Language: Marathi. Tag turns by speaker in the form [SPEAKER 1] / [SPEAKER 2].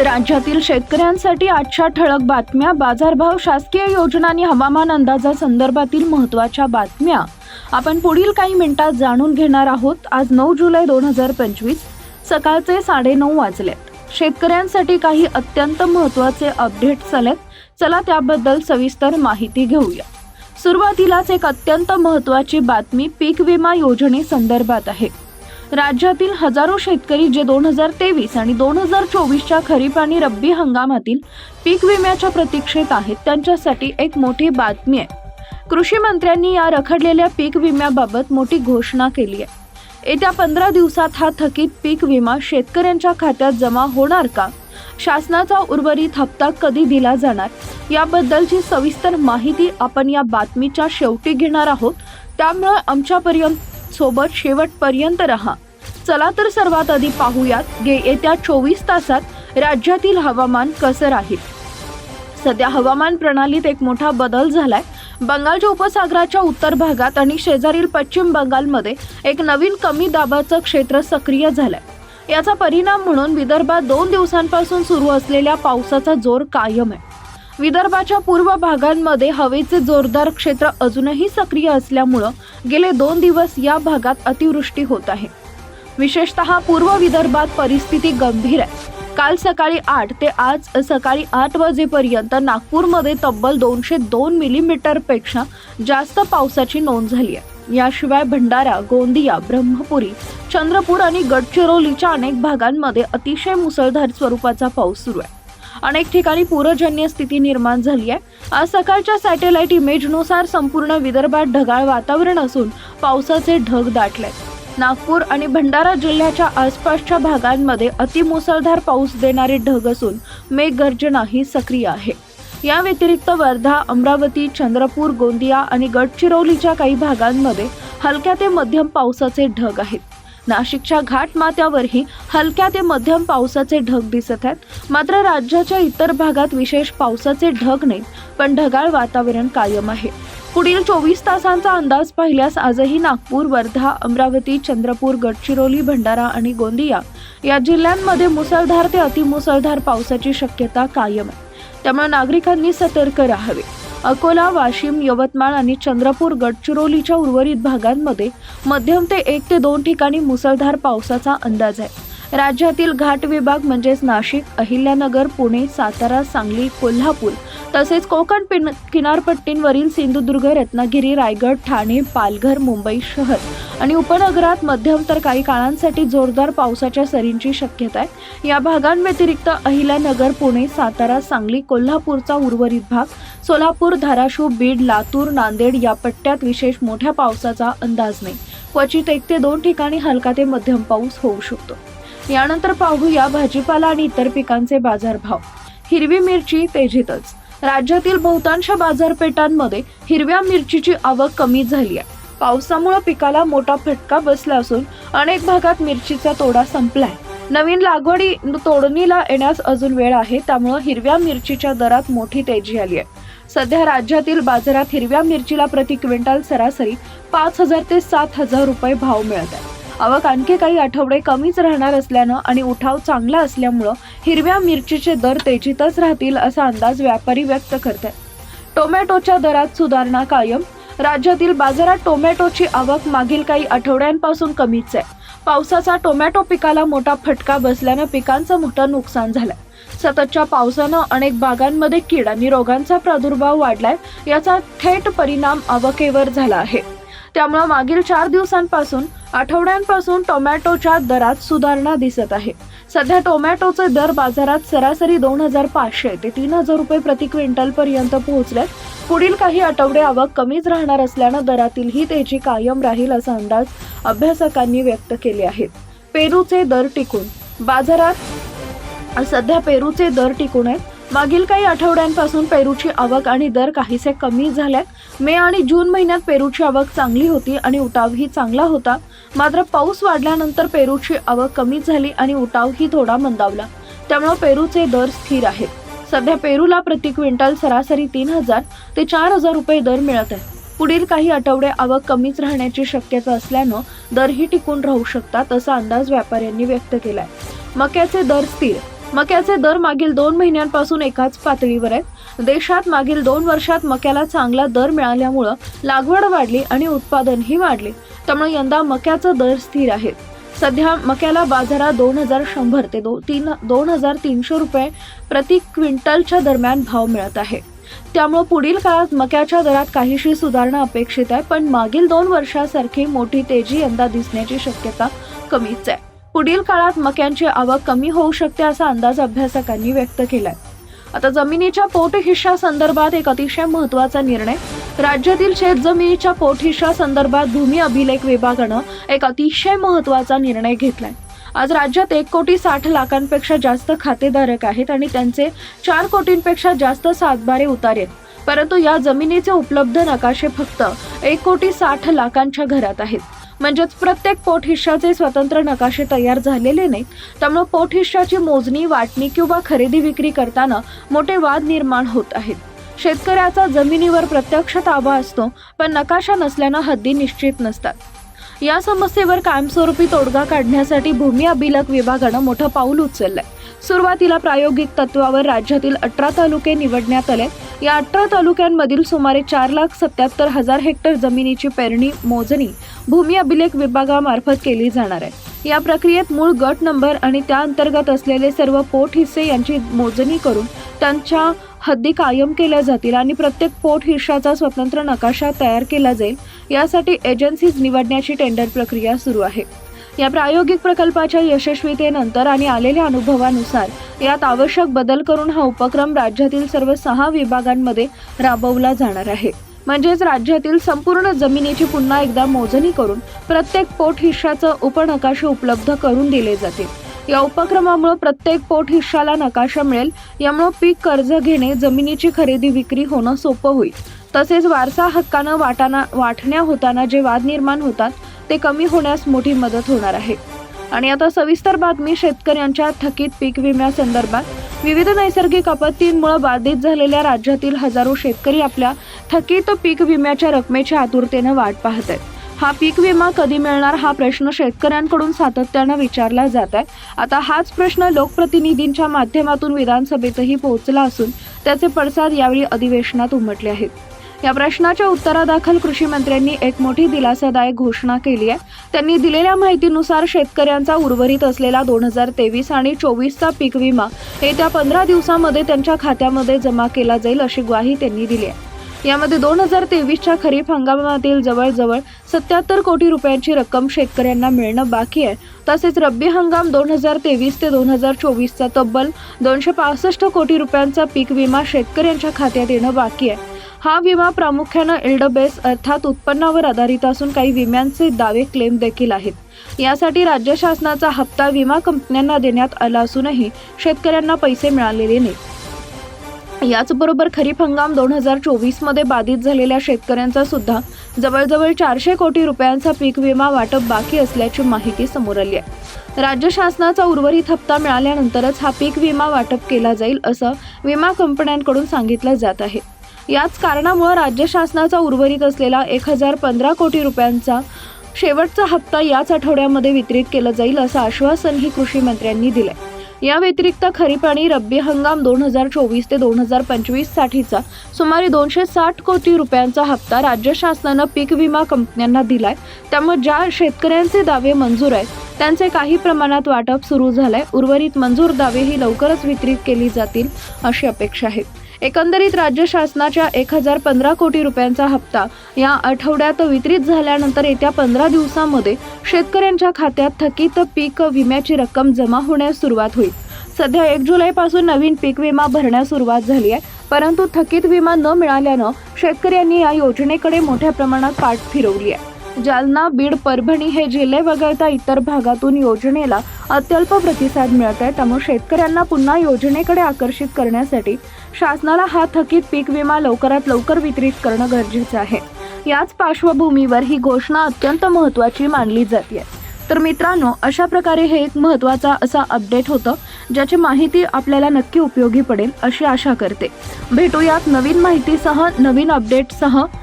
[SPEAKER 1] राज्यातील शेतकऱ्यांसाठी आजच्या ठळक बातम्या बाजारभाव शासकीय योजना आणि हवामान अंदाजासंदर्भातील महत्त्वाच्या बातम्या. आपण पुढील काही मिनिटात जाणून घेणार आहोत. आज नऊ जुलै दोन हजार पंचवीस सकाळचे साडेनऊ वाजलेत. शेतकऱ्यांसाठी काही अत्यंत महत्त्वाचे अपडेट्स आलेत चला त्याबद्दल सविस्तर माहिती घेऊया. सुरुवातीलाच एक अत्यंत महत्त्वाची बातमी पीक विमा योजनेसंदर्भात आहे. राज्यातील हजारो शेतकरी जे दोन हजार तेवीस आणि दोन हजार चोवीसच्या खरीप आणि रब्बी हंगामातील पीक विम्याच्या प्रतीक्षेत आहेत त्यांच्यासाठी एक मोठी बातमी आहे. कृषी मंत्र्यांनी या रखडलेल्या पीक विम्याबाबत मोठी घोषणा केली आहे. येत्या पंधरा दिवसात हा थकीत पीक विमा शेतकऱ्यांच्या खात्यात जमा होणार का? शासनाचा उर्वरित हप्ता कधी दिला जाणार? याबद्दलची सविस्तर माहिती आपण या बातमीच्या शेवटी घेणार आहोत. त्यामुळे आमच्यापर्यंत सोबत शेवटपर्यंत रहा. चला तर सर्वात आधी पाहूयात गे येत्या चोवीस तासात राज्यातील हवामान कसं राहील. सध्या हवामान प्रणालीत एक मोठा बदल झालाय. बंगालच्या उपसागराच्या उत्तर भागात आणि शेजारील पश्चिम बंगालमध्ये एक नवीन कमी दाबाचं क्षेत्र सक्रिय झालंय. याचा परिणाम म्हणून विदर्भात दोन दिवसांपासून सुरू असलेल्या पावसाचा जोर कायम आहे. विदर्भाच्या पूर्व भागांमध्ये हवेचे जोरदार क्षेत्र अजूनही सक्रिय असल्यामुळं गेले दोन दिवस या भागात अतिवृष्टी होत आहे. विशेषतः पूर्व विदर्भात परिस्थिती गंभीर आहे. काल सकाळी आठ ते आज सकाळी आठ वाजेपर्यंत नागपूरमध्ये तब्बल दोनशे दोन मिलीमीटरपेक्षा जास्त पावसाची नोंद झाली आहे. याशिवाय भंडारा गोंदिया ब्रह्मपुरी चंद्रपूर आणि गडचिरोलीच्या अनेक भागांमध्ये अतिशय मुसळधार स्वरूपाचा पाऊस सुरू आहे. अनेक ठिकाणी पूरजन्य स्थिती निर्माण झाली आहे. आज सकाळच्या सॅटेलाइट इमेजनुसार संपूर्ण विदर्भात ढगाळ वातावरण असून पावसाचे ढग दाटले नागपूर आणि भंडारा जिल्ह्याच्या आसपासच्या भागांमध्ये अतिमुसळधार पाऊस देणारे ढग असून मेघगर्जनाही सक्रिय आहे. या व्यतिरिक्त वर्धा अमरावती चंद्रपूर गोंदिया आणि गडचिरोलीच्या काही भागांमध्ये हलक्या ते मध्यम पावसाचे ढग आहेत. नाशिकच्या घाटमात्यावरही हलक्या ते मध्यम पावसाचे ढग दिसत आहेत. मात्र राज्याच्या इतर भागात विशेष पावसाचे ढग नाहीत पण ढगाळ वातावरण कायम आहे. पुढील चोवीस तासांचा अंदाज पाहिल्यास आजही नागपूर वर्धा अमरावती चंद्रपूर गडचिरोली भंडारा आणि गोंदिया या जिल्ह्यांमध्ये मुसळधार ते अतिमुसळधार पावसाची शक्यता कायम आहे. त्यामुळे नागरिकांनी सतर्क राहावे. अकोला वाशिम यवतमाळ आणि चंद्रपूर गडचिरोलीच्या उर्वरित भागांमध्ये मध्यम ते एक ते दोन ठिकाणी मुसळधार पावसाचा अंदाज आहे. राज्यातील घाट विभाग म्हणजेच नाशिक अहिल्यानगर पुणे सातारा सांगली कोल्हापूर तसेच कोकण पिन किनारपट्टींवरील सिंधुदुर्ग रत्नागिरी रायगड ठाणे पालघर मुंबई शहर आणि उपनगरात मध्यम तर काही काळांसाठी जोरदार पावसाच्या सरींची शक्यता आहे. या भागांव्यतिरिक्त अहिल्यानगर पुणे सातारा सांगली कोल्हापूरचा उर्वरित भाग सोलापूर धाराशिव बीड लातूर नांदेड या पट्ट्यात विशेष मोठ्या पावसाचा अंदाज नाही. क्वचित एक ते दोन ठिकाणी हलका ते मध्यम पाऊस होऊ शकतो. यानंतर पाहूया भाजीपाला आणि इतर पिकांचे बाजारभाव. हिरवी मिरची तेजीतच. राज्यातील बहुतांश बाजारपेठांमध्ये हिरव्या मिरचीची आवक कमी झाली आहे. पावसामुळे पिकाला मोठा फटका बसला असून अनेक भागात मिरचीचा तोडा संपलाय. नवीन लागवडी तोडणीला येण्यास अजून वेळ आहे त्यामुळे हिरव्या मिरचीच्या दरात मोठी तेजी आली आहे. सध्या राज्यातील बाजारात हिरव्या मिरचीला प्रति क्विंटल सरासरी पाच हजार ते सात हजार रुपये भाव मिळत आहे. आवक आणखी काही आठवडे कमीच राहणार असल्यानं आणि उठाव चांगला असल्यामुळं हिरव्या मिरचीचे दर तेजीतच राहतील असा अंदाज व्यापारी व्यक्त करत आहेत टोमॅटोच्या दरात सुधारणा कायम. राज्यातील बाजारात टोमॅटोची आवक मागील काही आठवड्यांपासून कमीच आहे. पावसाचा टोमॅटो पिकाला मोठा फटका बसल्यानं पिकांचं मोठं नुकसान झालं सततच्या पावसानं अनेक भागांमध्ये कीड आणि रोगांचा प्रादुर्भाव वाढलाय याचा थेट परिणाम आवकेवर झाला आहे. त्यामुळे मागील चार दिवसांपासून आठवड्यांपासून टोमॅटोच्या दरात सुधारणा दिसत आहे. सध्या टोमॅटोचे दर बाजारात सरासरी दोन हजार पाचशे ते तीन हजार रुपये प्रति क्विंटल पर्यंत पोहोचले पुढील काही आठवडे आवक कमीच राहणार असल्यानं दरातील ही तेजी कायम राहील असा अंदाज अभ्यासकांनी व्यक्त केले आहेत. पेरूचे दर टिकून बाजारात सध्या पेरूचे दर टिकून आहेत. मागील काही आठवड्यांपासून पेरूची आवक आणि दर काहीसे कमी झाल्यात. मे आणि जून महिन्यात पेरूची आवक चांगली होती आणि उठावही चांगला होता. मात्र पाऊस वाढल्यानंतर पेरूची आवक कमी झाली आणि उठावही थोडा मंदावला. त्यामुळे पेरूचे दर स्थिर आहेत. सध्या पेरूला प्रति क्विंटल सरासरी तीन हजार ते चार हजार रुपये दर मिळत आहे. पुढील काही आठवडे आवक कमीच राहण्याची शक्यता असल्यानं दरही टिकून राहू शकतात असा अंदाज व्यापाऱ्यांनी व्यक्त केलाय. मक्याचे दर स्थिर मक्याचे दर मागील दोन महिन्यांपासून एकाच पातळीवर आहेत. देशात मागील दोन वर्षात मक्याला चांगला दर मिळाल्यामुळं लागवड वाढली आणि उत्पादनही वाढले. त्यामुळे यंदा मक्याचा दर स्थिर आहे. सध्या मक्याला बाजारात दोन हजार शंभर ते दो तीन दोन हजार तीनशे रुपये प्रति क्विंटलच्या दरम्यान भाव मिळत आहे. त्यामुळे पुढील काळात मक्याच्या दरात काहीशी सुधारणा अपेक्षित आहे पण मागील दोन वर्षासारखी मोठी तेजी यंदा दिसण्याची शक्यता कमीच आहे. पुढील काळात मक्यांची आवक कमी होऊ शकते असा अंदाज अभ्यासकांनी व्यक्त केलाय. आता जमिनीच्या पोटहिश्या संदर्भात एक अतिशय महत्त्वाचा निर्णय. राज्यातील शेतजमिनीच्या पोट हिश्शा संदर्भात भूमी अभिलेख विभागानं एक अतिशय महत्त्वाचा निर्णय घेतलाय. आज राज्यात एक कोटी साठ लाखांपेक्षा जास्त खातेधारक आहेत आणि त्यांचे चार कोटींपेक्षा जास्त सातबारे उतारे आहेत परंतु या जमिनीचे उपलब्ध नकाशे फक्त एक कोटी साठ लाखांच्या घरात आहेत. म्हणजेच प्रत्येक पोटहिश्शाचे स्वतंत्र नकाशे तयार झालेले नाहीत. त्यामुळे पोटहिश्शाची मोजणी वाटणी किंवा खरेदी विक्री करताना मोठे वाद निर्माण होत आहेत. शेतकऱ्याचा जमिनीवर प्रत्यक्ष ताबा असतो पण नकाशा नसल्यानं हद्दी निश्चित नसतात. या समस्येवर कायमस्वरूपी तोडगा काढण्यासाठी भूमी अभिलेख विभागानं मोठं पाऊल उचललंय. सुरुवातीला प्रायोगिक तत्वावर राज्यातील अठरा तालुके निवडण्यात आले. या अठरा तालुक्यांमधील सुमारे चार लाख सत्याहत्तर हजार हेक्टर जमिनीची पेरणी मोजणी भूमी अभिलेख विभागामार्फत केली जाणार आहे. या प्रक्रियेत मूळ गट नंबर आणि त्या अंतर्गत असलेले सर्व पोट हिस्से यांची मोजणी करून त्यांच्या हद्दी कायम केल्या जातील आणि प्रत्येक पोट हिश्शाचा स्वतंत्र नकाशा तयार केला जाईल. यासाठी एजन्सीज निवडण्याची टेंडर प्रक्रिया सुरू आहे. या प्रायोगिक प्रकल्पाच्या यशस्वीतेनंतर आणि आलेल्या अनुभवानुसार यात आवश्यक बदल करून हा उपक्रम राज्यातील सर्व सहा विभागांमध्ये राबवला जाणार आहे. म्हणजेच राज्यातील संपूर्ण जमिनीची पुन्हा एकदा मोजणी करून प्रत्येक पोट हिश्शाचं उपनकाशे उपलब्ध करून दिले जातील या उपक्रमामुळे प्रत्येक पोट हिश्शाला नकाशा मिळेल यामुळे पीक कर्ज घेणे जमिनीची खरेदी विक्री होणं सोपं होईल. तसेच वारसा हक्कानं वाटाना वाटण्या होताना जे वाद निर्माण होतात ते कमी होण्यास मोठी मदत होणार आहे. आणि आता सविस्तर बातमी शेतकऱ्यांच्या थकीत पीक विम्यासंदर्भात विविध नैसर्गिक आपत्तींमुळे बाधित झालेल्या राज्यातील हजारो शेतकरी आपल्या थकीत पीक विम्याच्या रकमेच्या आतुरतेनं वाट पाहत आहेत. हा पीक विमा कधी मिळणार हा प्रश्न शेतकऱ्यांकडून सातत्यानं विचारला जात आहे. आता हाच प्रश्न लोकप्रतिनिधींच्या माध्यमातून विधानसभेतही पोहोचला असून त्याचे पडसाद यावेळी अधिवेशनात उमटले आहेत. या प्रश्नाच्या उत्तरादाखल कृषी मंत्र्यांनी एक मोठी दिलासादायक घोषणा केली आहे. त्यांनी दिलेल्या माहितीनुसार शेतकऱ्यांचा उर्वरित असलेला दोन हजार तेवीस आणि चोवीसचा पीक विमा येत्या पंधरा दिवसामध्ये त्यांच्या खात्यामध्ये जमा केला जाईल अशी ग्वाही त्यांनी दिली आहे. यामध्ये दोन हजार तेवीसच्या खरीप हंगामातील जवळजवळ सत्याहत्तर कोटी रुपयांची रक्कम शेतकऱ्यांना मिळणं बाकी आहे. तसेच रब्बी हंगाम दोन हजार तेवीस ते दोन हजार चोवीसचा तब्बल दोनशे पासष्ट कोटी रुपयांचा पीक विमा शेतकऱ्यांच्या खात्यात येणं बाकी आहे. हा विमा प्रामुख्यानं इल्डबेस अर्थात उत्पन्नावर आधारित असून काही विम्यांचे दावे क्लेम देखील आहेत. यासाठी राज्य शासनाचा हप्ता विमा कंपन्यांना देण्यात आला असूनही शेतकऱ्यांना पैसे मिळालेले नाहीत. याचबरोबर खरीप हंगाम दोन हजार चोवीसमध्ये बाधित झालेल्या शेतकऱ्यांचा सुद्धा जवळजवळ चारशे कोटी रुपयांचा पीक विमा वाटप बाकी असल्याची माहिती समोर आली आहे. राज्य शासनाचा उर्वरित हप्ता मिळाल्यानंतरच हा पीक विमा वाटप केला जाईल असं विमा कंपन्यांकडून सांगितलं जात आहे. याच कारणामुळे राज्य शासनाचा उर्वरित असलेला एक हजार पंधरा कोटी रुपयांचा शेवटचा हप्ता याच आठवड्यामध्ये वितरित केलं जाईल असं आश्वासनही कृषी मंत्र्यांनी दिलंय. या व्यतिरिक्त खरीप आणि रब्बी हंगाम दोन हजार चोवीस ते दोन हजार पंचवीस साठीचा सुमारे दोनशे साठ कोटी रुपयांचा हप्ता राज्य शासनानं पीक विमा कंपन्यांना दिलाय. त्यामुळे ज्या शेतकऱ्यांचे दावे मंजूर आहेत त्यांचे काही प्रमाणात वाटप सुरू झालंय. उर्वरित मंजूर दावे ही लवकरच वितरित केली जातील अशी अपेक्षा आहे. एकंदरीत राज्य शासनाच्या एक हजार पंधरा कोटी रुपयांचा हप्ता या आठवड्यात वितरित झाल्यानंतर येत्या पंधरा दिवसामध्ये शेतकऱ्यांच्या खात्यात थकीत पीक विम्याची रक्कम जमा होण्यास सुरुवात होईल. सध्या एक जुलैपासून नवीन पीक विमा भरण्यास सुरुवात झाली आहे परंतु थकीत विमा न मिळाल्यानं शेतकऱ्यांनी या योजनेकडे मोठ्या प्रमाणात पाठ फिरवली आहे. जालना बीड परभणी हे जिल्हे वगळता इतर भागातून योजनेला अत्यल्प प्रतिसाद मिळत आहे. त्यामुळे शेतकऱ्यांना पुन्हा योजनेकडे आकर्षित करण्यासाठी शासनाला हा थकीत पीक विमा लवकरात लवकर वितरित करणं गरजेचं आहे. याच पार्श्वभूमीवर ही घोषणा अत्यंत महत्त्वाची मानली जाते. तर मित्रांनो अशा प्रकारे हे एक महत्त्वाचा असा अपडेट होतं ज्याची माहिती आपल्याला नक्की उपयोगी पडेल अशी आशा करते. भेटूयात नवीन माहितीसह नवीन अपडेटसह.